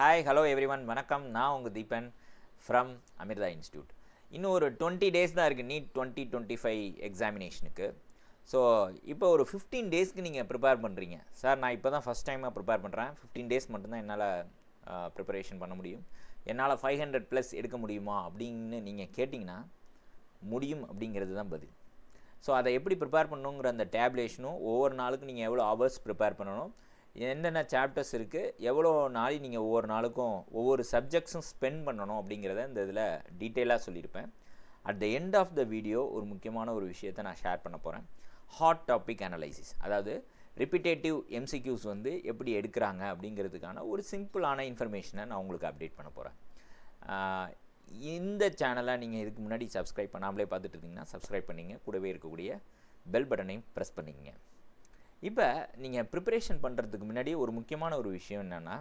Hi hello every one வணக்கம். நான் உங்கள் தீபன் ஃப்ரம் அமிர்தா இன்ஸ்டியூட் இன்னும் ஒரு டுவெண்ட்டி டேஸ் தான் இருக்குது நீட் டுவெண்ட்டி டுவெண்ட்டி ஃபைவ் எக்ஸாமினேஷனுக்கு ஸோ இப்போ ஒரு ஃபிஃப்டீன் டேஸ்க்கு நீங்கள் ப்ரிப்பேர் பண்ணுறீங்க சார் நான் இப்போ தான் ஃபஸ்ட் டைமாக ப்ரிப்பேர் பண்ணுறேன் ஃபிஃப்டீன் டேஸ் மட்டும்தான் என்னால் ப்ரிப்பரேஷன் பண்ண முடியும். என்னால் ஃபைவ் ஹண்ட்ரட் ப்ளஸ் எடுக்க முடியுமா அப்படின்னு நீங்கள் கேட்டிங்கன்னா முடியும் அப்படிங்கிறது தான் பதில். ஸோ அதை எப்படி ப்ரிப்பேர் பண்ணணுங்கிற அந்த டேப்லேஷனும் ஒவ்வொரு நாளுக்கும் நீங்கள் எவ்வளோ ஹவர்ஸ் ப்ரிப்பேர் பண்ணணும் என்னென்ன சாப்டர்ஸ் இருக்குது எவ்வளோ நாளை நீங்கள் ஒவ்வொரு நாளுக்கும் ஒவ்வொரு சப்ஜெக்ட்ஸும் ஸ்பெண்ட் பண்ணணும் அப்படிங்கிறத இந்த இதில் டீட்டெயிலாக சொல்லியிருப்பேன். At the end of the video ஒரு முக்கியமான ஒரு விஷயத்தை நான் ஷேர் பண்ண போகிறேன் ஹாட் டாபிக் அனலைசிஸ் அதாவது ரிப்பிட்டேட்டிவ் எம்சிக்யூஸ் வந்து எப்படி எடுக்கிறாங்க அப்படிங்கிறதுக்கான ஒரு சிம்பிளான இன்ஃபர்மேஷனை நான் உங்களுக்கு அப்டேட் பண்ண போகிறேன் இந்த சேனலை நீங்கள் இதுக்கு முன்னாடி சப்ஸ்கிரைப் பண்ணாமலே பார்த்துட்டு இருந்தீங்கன்னா சப்ஸ்கிரைப் பண்ணிங்க. கூடவே இருக்கக்கூடிய பெல் பட்டனையும் ப்ரெஸ் பண்ணிக்கங்க. இப்போ நீங்கள் ப்ரிப்பரேஷன் பண்ணுறதுக்கு முன்னாடி ஒரு முக்கியமான ஒரு விஷயம் என்னென்னா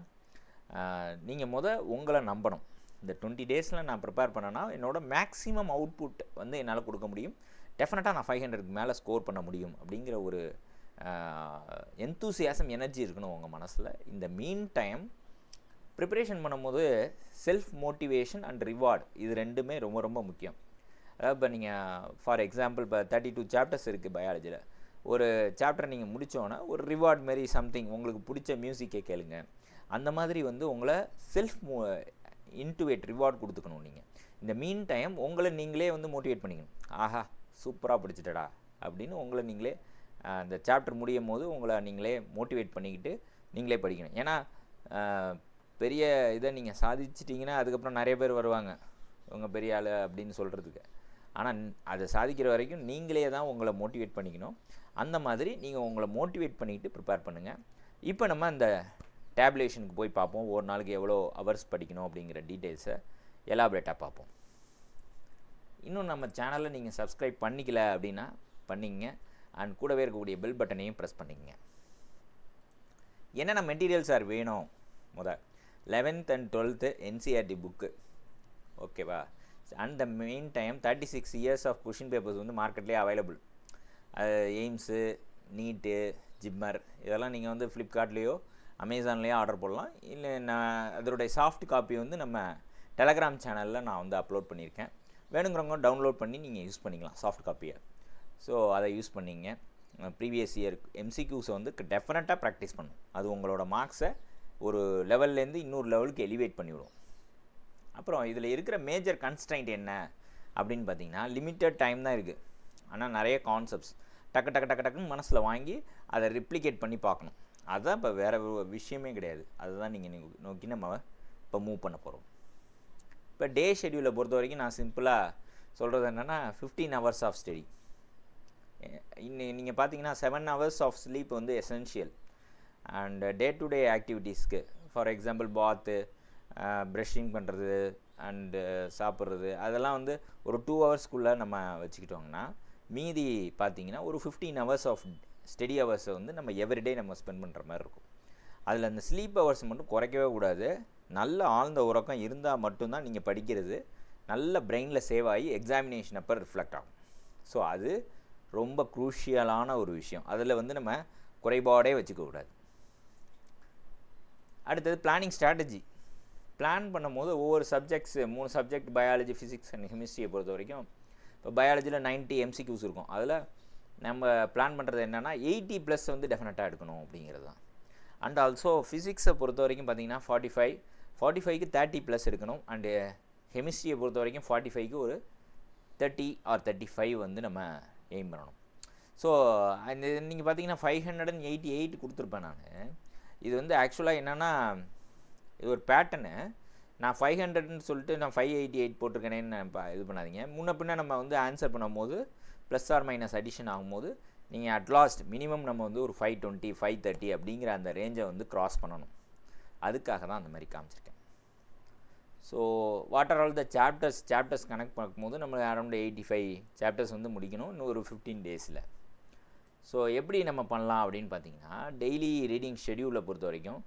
நீங்கள் முத உங்களை நம்பணும். இந்த டுவெண்ட்டி டேஸில் நான் ப்ரிப்பேர் பண்ணேன்னா என்னோட மேக்ஸிமம் அவுட்புட் வந்து என்னால் கொடுக்க முடியும். டெஃபினட்டாக நான் ஃபைவ் ஹண்ட்ரட்க்கு மேலே ஸ்கோர் பண்ண முடியும் அப்படிங்கிற ஒரு எந்தூசியாசம் எனர்ஜி இருக்கணும் உங்கள் மனசில். இந்த மீன் டைம் ப்ரிப்பரேஷன் பண்ணும்போது செல்ஃப் மோட்டிவேஷன் அண்ட் ரிவார்டு இது ரெண்டுமே ரொம்ப ரொம்ப முக்கியம். அதாவது இப்போ நீங்கள் ஃபார் எக்ஸாம்பிள் இப்போ தேர்ட்டி டூ சாப்டர்ஸ் இருக்குது பயாலஜியில் ஒரு சாப்டர் நீங்கள் முடித்தோன்னா ஒரு ரிவார்ட் மாரி சம்திங் உங்களுக்கு பிடிச்ச மியூசிக்கை கேளுங்க. அந்த மாதிரி வந்து உங்களை செல்ஃப் மோ இன்டுவேட் ரிவார்ட் கொடுத்துக்கணும் நீங்கள் இந்த மீன் டைம் உங்களை நீங்களே வந்து மோட்டிவேட் பண்ணிக்கணும். ஆஹா சூப்பராக பிடிச்சிட்டடா அப்படின்னு உங்களை நீங்களே அந்த சாப்டர் முடியும் போது உங்களை நீங்களே மோட்டிவேட் பண்ணிக்கிட்டு நீங்களே படிக்கணும். ஏன்னா பெரிய இதை நீங்கள் சாதிச்சிட்டிங்கன்னா அதுக்கப்புறம் நிறைய பேர் வருவாங்க. உங்கள் பெரிய ஆள் அப்படின்னு சொல்கிறதுக்கு ஆனால் அதை சாதிக்கிற வரைக்கும் நீங்களே தான் உங்களை மோட்டிவேட் பண்ணிக்கணும். அந்த மாதிரி நீங்கள் உங்களை மோட்டிவேட் பண்ணிக்கிட்டு ப்ரிப்பேர் பண்ணுங்கள் இப்போ நம்ம அந்த டேப்லேஷனுக்கு போய் பார்ப்போம். ஒரு நாளைக்கு எவ்வளோ ஹவர்ஸ் படிக்கணும் அப்படிங்கிற டீட்டெயில்ஸை எலாபரேட்டாக பார்ப்போம். இன்னும் நம்ம சேனலை நீங்கள் சப்ஸ்கிரைப் பண்ணிக்கல அப்படின்னா பண்ணிங்க அண்ட் கூடவே இருக்கக்கூடிய பெல் பட்டனையும் ப்ரெஸ் பண்ணிக்கங்க. என்னென்ன மெட்டீரியல்ஸ் சார் வேணும்? முத eleventh and twelfth NCERT book ஓகேவா and the main time thirty six years of question papers வந்து மார்க்கெட்லேயே அவைலபிள் எய்ம்ஸு நீட்டு ஜிம்மர் இதெல்லாம் நீங்கள் வந்து ஃப்ளிப்கார்ட்லேயோ அமேசான்லேயோ ஆர்டர் போடலாம். இல்லை நான் அதனுடைய சாஃப்ட் காப்பி வந்து நம்ம டெலகிராம் சேனலில் நான் வந்து அப்லோட் பண்ணியிருக்கேன். வேணுங்கிறவங்க டவுன்லோட் பண்ணி நீங்கள் யூஸ் பண்ணிக்கலாம் சாஃப்ட் காப்பியை ஸோ அதை யூஸ் பண்ணிங்க. ப்ரீவியஸ் இயர் எம்சிக்யூஸை வந்து டெஃபினட்டாக ப்ராக்டிஸ் பண்ணும். அது உங்களோட மார்க்ஸை ஒரு லெவல்லேருந்து இன்னொரு லெவலுக்கு எலிவேட் பண்ணிவிடும். அப்புறம் இதில் இருக்கிற மேஜர் கன்ஸ்ட்ரைண்ட் என்ன? அப்படின்னு பார்த்தீங்கன்னா லிமிட்டட் டைம் தான் இருக்குது ஆனால் நிறைய கான்செப்ட்ஸ் டக்கு டக்கு டக்கு டக்குன்னு மனசில் வாங்கி அதை ரிப்ளிகேட் பண்ணி பார்க்கணும். அதுதான் இப்போ வேறு விஷயமே கிடையாது. அதுதான் நீங்கள் நோக்கி நம்ம இப்போ மூவ் பண்ண போகிறோம் இப்போ டே ஷெடியூலை பொறுத்த வரைக்கும் நான் சிம்பிளாக சொல்கிறது என்னென்னா ஃபிஃப்டீன் ஹவர்ஸ் ஆஃப் ஸ்டடி இன்னும் நீங்கள் பார்த்தீங்கன்னா செவன் ஹவர்ஸ் ஆஃப் ஸ்லீப் வந்து essential and day to day ஆக்டிவிட்டீஸ்க்கு for example bath brushing பண்ணுறது அண்டு சாப்பிட்றது அதெல்லாம் வந்து ஒரு டூ ஹவர்ஸ்க்குள்ளே நம்ம வச்சுக்கிட்டோங்கன்னா மீதி பார்த்தீங்கன்னா ஒரு ஃபிஃப்டீன் ஹவர்ஸ் ஆஃப் ஸ்டடி ஹவர்ஸை வந்து நம்ம எவ்ரிடே நம்ம ஸ்பெண்ட் பண்ணுற மாதிரி இருக்கும். அதில் அந்த ஸ்லீப் ஹவர்ஸ் மட்டும் குறைக்கவே கூடாது. நல்ல ஆழ்ந்த உறக்கம் இருந்தால் மட்டும்தான் நீங்கள் படிக்கிறது. நல்ல பிரெயினில் சேவ் ஆகி எக்ஸாமினேஷன் அப்போ ரிஃப்ளெக்ட் ஆகும். ஸோ அது ரொம்ப குரூஷியலான ஒரு விஷயம். அதில் வந்து நம்ம குறைபாடே வச்சுக்கக்கூடாது அடுத்தது பிளானிங் ஸ்ட்ராட்டஜி பிளான் பண்ணும்போது ஒவ்வொரு சப்ஜெக்ட்ஸ் மூணு சப்ஜெக்ட் பயாலஜி ஃபிசிக்ஸ் அண்ட் கெமிஸ்ட்ரியை பொறுத்த வரைக்கும் இப்போ பயாலஜியில் நைன்ட்டி எம்சிக்யூஸ் இருக்கும். அதில் நம்ம பிளான் பண்ணுறது என்னென்னா எயிட்டி ப்ளஸ் வந்து டெஃபினட்டாக எடுக்கணும் அப்படிங்கிறது தான். அண்ட் ஆல்சோ ஃபிசிக்ஸை பொறுத்த வரைக்கும் பார்த்தீங்கன்னா ஃபார்ட்டி ஃபைவ் ஃபார்ட்டி ஃபைவ்க்கு தேர்ட்டி ப்ளஸ் எடுக்கணும். அண்டு கெமிஸ்ட்ரியை பொறுத்த வரைக்கும் ஃபார்ட்டி ஃபைவ்க்கு ஒரு தேர்ட்டி ஆர் தேர்ட்டி ஃபைவ் வந்து நம்ம எய்ம் பண்ணணும். ஸோ அந்த நீங்கள் பார்த்தீங்கன்னா five hundred and eighty eight கொடுத்துருப்பேன் நான். இது வந்து ஆக்சுவலாக என்னென்னா இது ஒரு பேட்டர்னு நான் ஃபைவ் ஹண்ட்ரட்னு சொல்லிட்டு நான் ஃபைவ் எயிட்டி எயிட் போட்டிருக்கேனேன்னு இது பண்ணாதீங்க. முன்ன பின்ன நம்ம வந்து ஆன்சர் பண்ணும்போது ப்ளஸ் ஆர் மைனஸ் அடிஷன் ஆகும்போது நீங்கள் அட்லாஸ்ட் மினிமம் நம்ம வந்து ஒரு ஃபைவ் டுவெண்ட்டி ஃபைவ் தேர்ட்டி அப்படிங்கிற அந்த ரேஞ்சை வந்து க்ராஸ் பண்ணணும். அதுக்காக தான் அந்த மாதிரி காமிச்சிருக்கேன். So what are all the chapters chapters connect பார்க்கும்போது நம்ம அரௌண்ட் எயிட்டி ஃபைவ் சாப்டர்ஸ் வந்து முடிக்கணும். இன்னும் ஒரு ஃபிஃப்டீன் டேஸில் ஸோ எப்படி நம்ம பண்ணலாம் அப்படின்னு பார்த்தீங்கன்னா டெய்லி ரீடிங் ஷெடியூலை பொறுத்த வரைக்கும்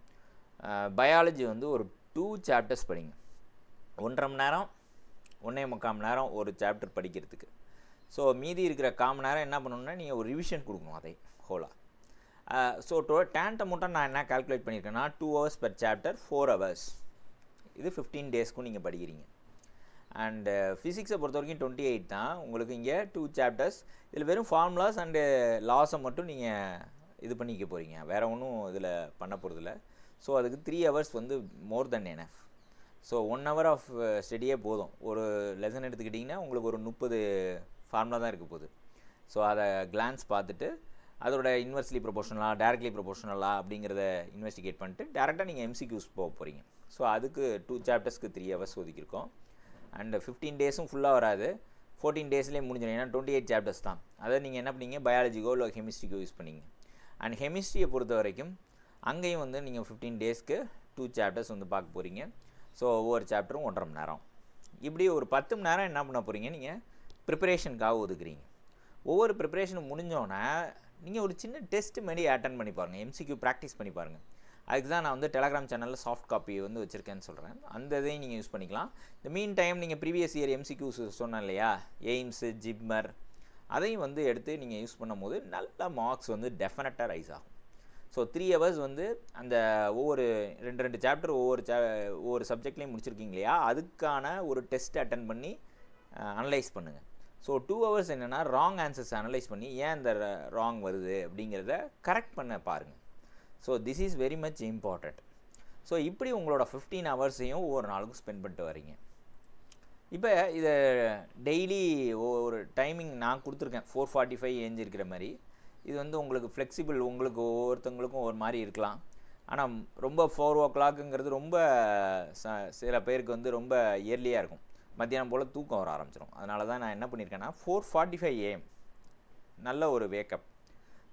பயாலஜி வந்து ஒரு டூ சாப்டர்ஸ் படிங்க. ஒன்றரை மணி நேரம் ஒன்றே முக்கால் மணி நேரம் ஒரு சாப்டர் படிக்கிறதுக்கு. ஸோ மீதி இருக்கிற கால் மணி நேரம் என்ன பண்ணணுன்னா நீங்கள் ஒரு ரிவிஷன் கொடுக்கணும் அதை ஹோலாக ஸோ டோ டேன்ட்டை மட்டும் நான் என்ன கால்குலேட் பண்ணியிருக்கேன்னா two hours per chapter four hours இது ஃபிஃப்டீன் டேஸ்க்கும் நீங்கள் படிக்கிறீங்க. Uh, அண்டு ஃபிசிக்ஸை பொறுத்த வரைக்கும் டுவெண்ட்டி எயிட் தான். உங்களுக்கு இங்கே டூ சாப்டர்ஸ் இதில் வெறும் ஃபார்முலாஸ் அண்டு லாஸை மட்டும் நீங்கள் இது பண்ணிக்க போகிறீங்க வேறு ஒன்றும் இதில் பண்ண போகிறதில்ல ஸோ அதுக்கு த்ரீ ஹவர்ஸ் வந்து more than enough so one hour of ஸ்டடியே போதும். ஒரு லெசன் எடுத்துக்கிட்டிங்கன்னா உங்களுக்கு ஒரு முப்பது ஃபார்முலா தான் இருக்க போகுது. ஸோ அதை கிளான்ஸ் பார்த்துட்டு அதோட இன்வெர்ஸ்லி ப்ரொபோஷனலா டேரக்ட்லி ப்ரொபோஷனலா அப்படிங்கிறத இன்வெஸ்டிகேட் பண்ணிட்டு டேரெக்டாக நீங்கள் எம்சிக்யூஸ் போக போகிறீங்க ஸோ அதுக்கு டூ சாப்டர்ஸ்க்கு த்ரீ ஹவர்ஸ் ஒதுக்கியிருக்கோம். அண்ட் ஃபிஃப்டீன் டேஸும் ஃபுல்லாக வராது. ஃபோர்டீன் டேஸ்லேயே முடிஞ்சிடும். ஏன்னா டுவெண்ட்டி எயிட் சாப்டர்ஸ் தான். அதை நீங்கள் என்ன பண்ணீங்க? பயாலஜிக்கோ இல்லை கெமிஸ்ட்ரிக்கோ யூஸ் பண்ணீங்க. அண்ட் கெமிஸ்ட்ரியை பொறுத்த வரைக்கும் அங்கேயும் வந்து நீங்கள் ஃபிஃப்டீன் டேஸ்க்கு டூ சாப்டர்ஸ் வந்து பார்க்க போகிறீங்க ஸோ ஒவ்வொரு சாப்டரும் ஒன்றரை மணி நேரம். இப்படி ஒரு பத்து மணி நேரம் என்ன பண்ண போகிறீங்க நீங்கள் ப்ரிப்பரேஷனுக்காக ஒதுக்குறீங்க. ஒவ்வொரு ப்ரிப்பரேஷனும் முடிஞ்சோன்னே நீங்கள் ஒரு சின்ன டெஸ்ட் மாரி அட்டன் பண்ணி பாருங்கள் எம்சிக்யூ ப்ராக்டிஸ் பண்ணி பாருங்கள் அதுக்கு தான் நான் வந்து டெலகிராம் சேனலில் சாஃப்ட் காப்பி வந்து வச்சுருக்கேன்னு சொல்கிறேன் அந்த இதையும் நீங்கள் யூஸ் பண்ணிக்கலாம். இந்த மீன் டைம் நீங்கள் ப்ரீவியஸ் இயர் எம்சிக்யூஸ் சொன்னேன் இல்லையா? எய்ம்ஸு ஜிப்மர் அதையும் வந்து எடுத்து நீங்கள் யூஸ் பண்ணும்போது நல்ல மார்க்ஸ் வந்து டெஃபினட்டாக ரைஸ் ஆகும். ஸோ த்ரீ ஹவர்ஸ் வந்து அந்த ஒவ்வொரு ரெண்டு ரெண்டு சாப்டர் ஒவ்வொரு சா ஒவ்வொரு சப்ஜெக்ட்லேயும் முடிச்சிருக்கீங்க இல்லையா? அதுக்கான ஒரு டெஸ்ட் அட்டன் பண்ணி அனலைஸ் பண்ணுங்கள் ஸோ டூ ஹவர்ஸ் என்னென்னா ராங் ஆன்சர்ஸ் அனலைஸ் பண்ணி ஏன் இந்த ராங் வருது அப்படிங்கிறத கரெக்ட் பண்ண பாருங்கள் so this is very much important so இப்படி உங்களோட ஃபிஃப்டீன் ஹவர்ஸையும் ஒவ்வொரு நாளுக்கும் ஸ்பெண்ட் பண்ணிட்டு வரீங்க இப்போ இதை டெய்லி ஒரு டைமிங் நான் கொடுத்துருக்கேன். ஃபோர் ஃபார்ட்டி ஃபைவ் ஏஞ்சிருக்கிற மாதிரி. இது வந்து உங்களுக்கு ஃப்ளெக்சிபிள் உங்களுக்கு ஒவ்வொருத்தவங்களுக்கும் ஒரு மாதிரி இருக்கலாம். ஆனால் ரொம்ப ஃபோர் ஓ கிளாக்குங்கிறது ரொம்ப ச சில பேருக்கு வந்து ரொம்ப இயர்லியாக இருக்கும். மத்தியானம் போல் தூக்கம் வர ஆரம்பிச்சிடும் அதனால தான் நான் என்ன பண்ணியிருக்கேன்னா ஃபோர் ஃபார்ட்டி ஃபைவ் ஏஎம் நல்ல ஒரு வேக்கப்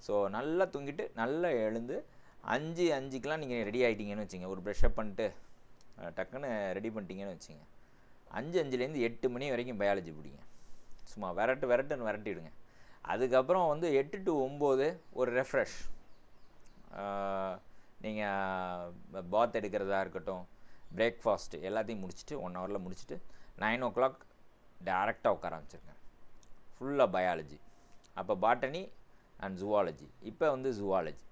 ஸோ நல்லா தூங்கிட்டு நல்லா எழுந்து அஞ்சு அஞ்சுக்கெலாம் நீங்கள் ரெடி ஆகிட்டீங்கன்னு வச்சுங்க. ஒரு ப்ரெஷ்அப் பண்ணிட்டு டக்குன்னு ரெடி பண்ணிட்டீங்கன்னு வச்சுங்க. அஞ்சு அஞ்சுலேருந்து எட்டு மணி வரைக்கும் பயாலஜி பிடிங்க. சும்மா விரட்டு விரட்டுன்னு விரட்டிடுங்க. அதுக்கப்புறம் வந்து எட்டு டு ஒம்பது ஒரு ரெஃப்ரெஷ் நீங்கள் பாத் எடுக்கிறதா இருக்கட்டும் பிரேக்ஃபாஸ்ட் எல்லாத்தையும் முடிச்சுட்டு ஒன் ஹவரில் முடிச்சுட்டு நைன் ஓ கிளாக் டேரெக்டாக உட்கார ஆரம்பிச்சிருக்கேன் ஃபுல்லாக பயாலஜி அப்போ பாட்டனி அண்ட் ஜுவாலஜி இப்போ வந்து zoology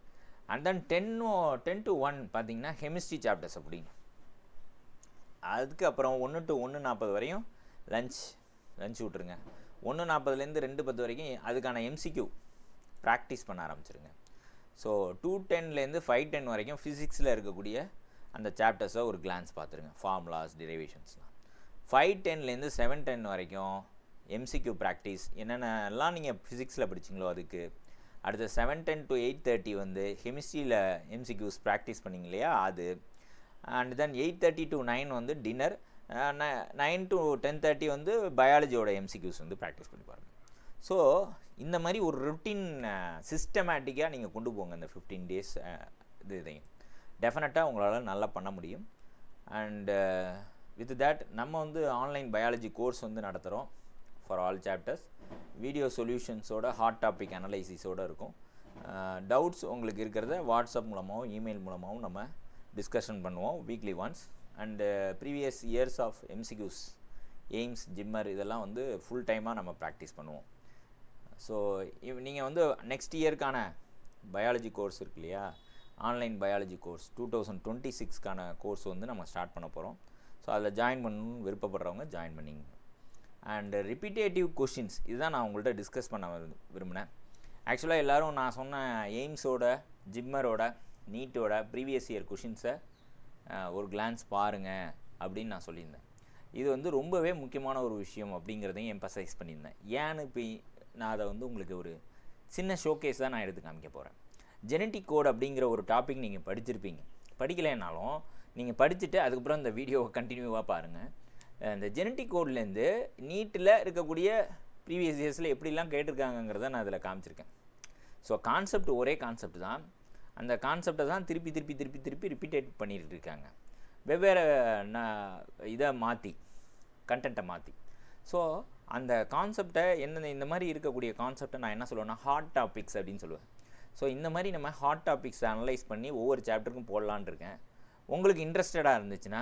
and then ten ten to one பார்த்தீங்கன்னா கெமிஸ்ட்ரி சாப்டர்ஸ் அப்படிங்க அதுக்கப்புறம் ஒன்று டு ஒன்று நாற்பது வரையும் லஞ்ச் லஞ்ச் விட்ருங்க ஒன்று நாற்பதுலேருந்து ரெண்டு பத்து வரைக்கும் அதுக்கான எம்சிக்யூ ப்ராக்டிஸ் பண்ண ஆரம்பிச்சிருங்க. ஸோ டூ டென்லேருந்து ஃபைவ் டென் வரைக்கும் ஃபிசிக்ஸில் இருக்கக்கூடிய அந்த சாப்டர்ஸை ஒரு கிளான்ஸ் பார்த்துருங்க. ஃபார்முலாஸ் டிரைவேஷன்ஸ்லாம் ஃபைவ் டென்லேருந்து செவன் டென் வரைக்கும் எம்சிக்யூ ப்ராக்டிஸ் என்னென்னலாம் நீங்கள் ஃபிசிக்ஸில் படிச்சிங்களோ அதுக்கு. அடுத்த seven ten to eight thirty வந்து கெமிஸ்ட்ரியில் எம்சிக்யூஸ் ப்ராக்டிஸ் பண்ணிங்க இல்லையா? அது. And then eight thirty to nine வந்து dinner nine to ten thirty வந்து பயாலஜியோட எம்சிக்யூஸ் வந்து ப்ராக்டிஸ் பண்ணி பாருங்கள் ஸோ இந்த மாதிரி ஒரு ருட்டீன் சிஸ்டமேட்டிக்காக நீங்கள் கொண்டு போங்க இந்த ஃபிஃப்டீன் டேஸ் இது இதையும். டெஃபினட்டாக உங்களால் நல்லா பண்ண முடியும். அண்டு வித் தேட் நம்ம வந்து ஆன்லைன் பயாலஜி கோர்ஸ் வந்து நடத்துகிறோம் ஃபார் ஆல் சாப்டர்ஸ் வீடியோ சொல்யூஷன்ஸோட ஹாட் டாபிக் அனலைசிஸோடு இருக்கும். டவுட்ஸ் உங்களுக்கு இருக்கிறத வாட்ஸ்அப் மூலமாகவும் இமெயில் மூலமாகவும் நம்ம டிஸ்கஷன் பண்ணுவோம் weekly once and previous years of MCQs AIIMS JIPMER இதெல்லாம் வந்து ஃபுல் டைமாக நம்ம ப்ராக்டிஸ் பண்ணுவோம். ஸோ இவ் நீங்கள் வந்து நெக்ஸ்ட் இயர்க்கான பயாலஜி கோர்ஸ் இருக்கு இல்லையா? Online biology course two thousand twenty சிக்ஸ்க்கான course வந்து நம்ம ஸ்டார்ட் பண்ண போகிறோம் ஸோ அதில் ஜாயின் பண்ணணும்னு விருப்பப்படுறவங்க ஜாயின் பண்ணிங்க. அண்ட் ரிப்பீட்டேட்டிவ் கொஷின்ஸ் இதுதான் நான் உங்கள்கிட்ட டிஸ்கஸ் பண்ண விரும்பினேன். ஆக்சுவலாக எல்லோரும் நான் சொன்ன எய்ம்ஸோட ஜிம்மரோட நீட்டோட ப்ரீவியஸ் இயர் கொஷின்ஸை ஒரு கிளான்ஸ் பாருங்கள் அப்படின்னு நான் சொல்லியிருந்தேன். இது வந்து ரொம்பவே முக்கியமான ஒரு விஷயம் அப்படிங்கிறதையும் எம்பசைஸ் பண்ணியிருந்தேன். ஏன்னு இப்போ நான் அதை வந்து உங்களுக்கு ஒரு சின்ன ஷோகேஸ் தான் நான் எடுத்து காமிக்க போகிறேன் ஜெனட்டிக் கோட் அப்படிங்கிற ஒரு டாபிக் நீங்கள் படிச்சிருப்பீங்க. படிக்கலைனாலும் நீங்கள் படிச்சுட்டு அதுக்கப்புறம் இந்த வீடியோவை கண்டினியூவாக பாருங்கள் இந்த ஜெனட்டிக் கோட்லேருந்து நீட்டில் இருக்கக்கூடிய ப்ரீவியஸ் இயர்ஸில் எப்படிலாம் கேட்டிருக்காங்கங்கிறத நான் அதில் காமிச்சிருக்கேன். ஸோ கான்செப்ட் ஒரே கான்செப்ட் தான். அந்த கான்செப்டை தான் திருப்பி திருப்பி திருப்பி திருப்பி ரிப்பீட்டேட் பண்ணிகிட்டு இருக்காங்க வெவ்வேறு நான் இதை மாற்றி கண்டென்ட்டை மாற்றி ஸோ அந்த கான்செப்டை என்னென்ன இந்த மாதிரி இருக்கக்கூடிய கான்செப்டை நான் என்ன சொல்லுவேன்னா ஹாட் டாபிக்ஸ் அப்படின்னு சொல்லுவேன். ஸோ இந்த மாதிரி நம்ம ஹாட் டாபிக்ஸை அனலைஸ் பண்ணி ஒவ்வொரு சாப்டருக்கும் போடலான் இருக்கேன். உங்களுக்கு இன்ட்ரெஸ்டடாக இருந்துச்சுன்னா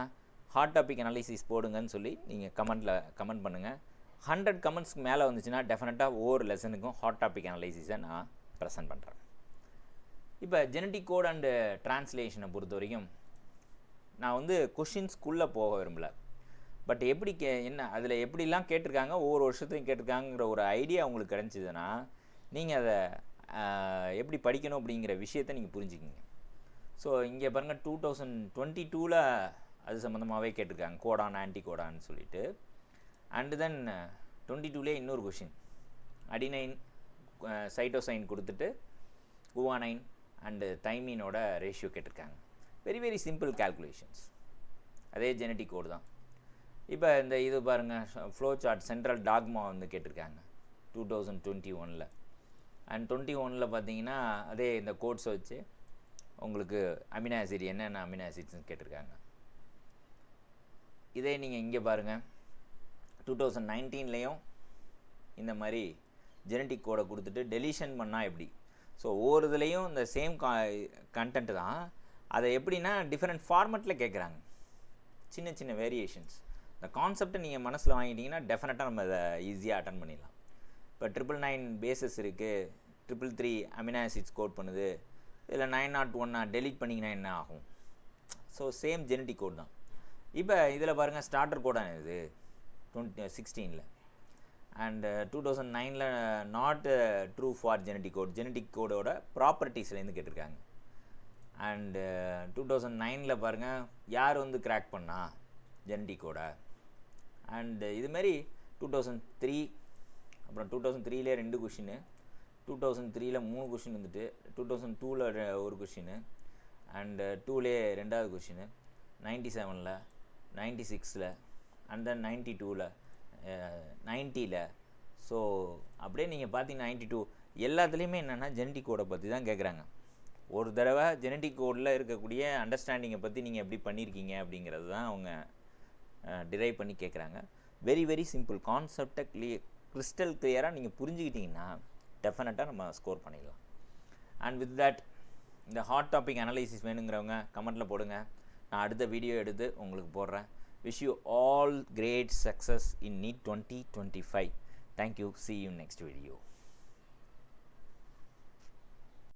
ஹாட் டாபிக் அனலைசிஸ் போடுங்கன்னு சொல்லி நீங்கள் கமெண்ட்டில் கமெண்ட் பண்ணுங்கள் ஹண்ட்ரட் கமெண்ட்ஸ்க்கு மேலே வந்துச்சுன்னா டெஃபினட்டாக ஒவ்வொரு லெசனுக்கும் ஹாட் டாபிக் அனலைசிஸை நான் ப்ரெசென்ட் பண்ணுறேன் இப்போ ஜெனட்டிக் கோட் அண்டு ட்ரான்ஸ்லேஷனை பொறுத்த வரைக்கும் நான் வந்து கொஷின்ஸ்குள்ளே போக விரும்பலை. பட் எப்படி கே என்ன அதில் எப்படிலாம் கேட்டிருக்காங்க ஒவ்வொரு வருஷத்தையும் கேட்டிருக்காங்கிற ஒரு ஐடியா உங்களுக்கு கிடச்சிதுன்னா நீங்கள் அதை எப்படி படிக்கணும் அப்படிங்கிற விஷயத்த நீங்கள் புரிஞ்சுக்கிங்க. ஸோ இங்கே பாருங்கள் டூ தௌசண்ட் டுவெண்ட்டி டூவில் அது சம்மந்தமாகவே கேட்டிருக்காங்க கோடான் ஆன்டி கோடான்னு சொல்லிட்டு. அண்டு தென் டுவெண்ட்டி டூலேயே இன்னொரு கொஷின் அடினைன் சைட்டோசைன் கொடுத்துட்டு குவானைன் அண்டு தைமீனோட ரேஷியோ கேட்டிருக்காங்க. வெரி வெரி சிம்பிள் கால்குலேஷன்ஸ் அதே ஜெனட்டிக் கோடு தான். இப்போ இந்த இது பாருங்கள் ஃப்ளோ சார்ட் சென்ட்ரல் டாக்மா வந்து கேட்டிருக்காங்க டூ தௌசண்ட் டுவெண்ட்டி ஒனில் அண்ட் டுவெண்ட்டி ஒனில் பார்த்தீங்கன்னா அதே இந்த கோட்ஸை வச்சு உங்களுக்கு அமினோ ஆசிட் என்னென்ன அமினோ ஆசிட்ஸ்னு கேட்டிருக்காங்க. இதே நீங்கள் இங்கே பாருங்கள் டூ தௌசண்ட் நைன்டீன்லேயும் இந்த மாதிரி ஜெனட்டிக் கோடை கொடுத்துட்டு டெலிஷன் பண்ணால் எப்படி? ஸோ ஒவ்வொரு இதுலேயும் இந்த சேம் கா கண்டென்ட் தான். அதை எப்படின்னா டிஃப்ரெண்ட் ஃபார்மெட்டில் கேட்குறாங்க சின்ன சின்ன வேரியேஷன்ஸ் இந்த கான்செப்டை நீங்கள் மனசில் வாங்கிட்டீங்கன்னா டெஃபினட்டாக நம்ம அதை ஈஸியாக அட்டன் பண்ணிடலாம். இப்போ ட்ரிபிள் நைன் பேசஸ் இருக்குது ட்ரிபிள் த்ரீ அமினாசிட்ஸ் கோட் பண்ணுது. இதில் நைன் நாட் ஒன்னா டெலிட் பண்ணிங்கன்னா என்ன ஆகும்? ஸோ சேம் ஜெனட்டிக் கோட் தான். இப்போ இதில் பாருங்கள் ஸ்டார்டர் கோடான இது? டுவெண்ட்டி சிக்ஸ்டீனில் அண்டு டூ தௌசண்ட் நைனில் not true for genetic code genetic கோடோட ப்ராப்பர்ட்டிஸ்லேருந்து கேட்டிருக்காங்க. அண்டு டூ தௌசண்ட் நைனில் பாருங்கள் யார் வந்து கிராக் பண்ணா? ஜெனட்டிக் கோட அண்டு இதுமாரி டூ தௌசண்ட் த்ரீ அப்புறம் டூ தௌசண்ட் த்ரீலே ரெண்டு கொஷின்னு டூ தௌசண்ட் த்ரீல மூணு கொஷின் வந்துட்டு டூ தௌசண்ட் டூவில் ஒரு கொஷின்னு அண்டு டூலே ரெண்டாவது கொஷின்னு நைன்ட்டி செவனில் நைன்ட்டி சிக்ஸில் அண்ட் தென் நைன்ட்டி டூவில் நைன்ட்டியில் ஸோ அப்படியே நீங்கள் பார்த்தீங்கன்னா நைன்ட்டி டூ. எல்லாத்துலேயுமே என்னென்னா ஜெனட்டிக் கோடை பற்றி தான் கேட்குறாங்க ஒரு தடவை ஜெனட்டிக் கோடில் இருக்கக்கூடிய அண்டர்ஸ்டாண்டிங்கை பற்றி நீங்கள் எப்படி பண்ணியிருக்கீங்க அப்படிங்கிறது தான் அவங்க டிரைவ் பண்ணி கேட்குறாங்க வெரி வெரி சிம்பிள் கான்செப்டை கிளியர் கிறிஸ்டல் கிளியராக நீங்கள் புரிஞ்சுக்கிட்டிங்கன்னா டெஃபினட்டாக நம்ம ஸ்கோர் பண்ணிடலாம் அண்ட் வித் தட் இந்த ஹாட் டாபிக் அனலைசிஸ் வேணுங்கிறவங்க கமெண்ட்டில் போடுங்க. நான் அடுத்த வீடியோ எடுத்து உங்களுக்கு போடுறேன். Wish you all great success in NEET 2025. Thank you. See you next video.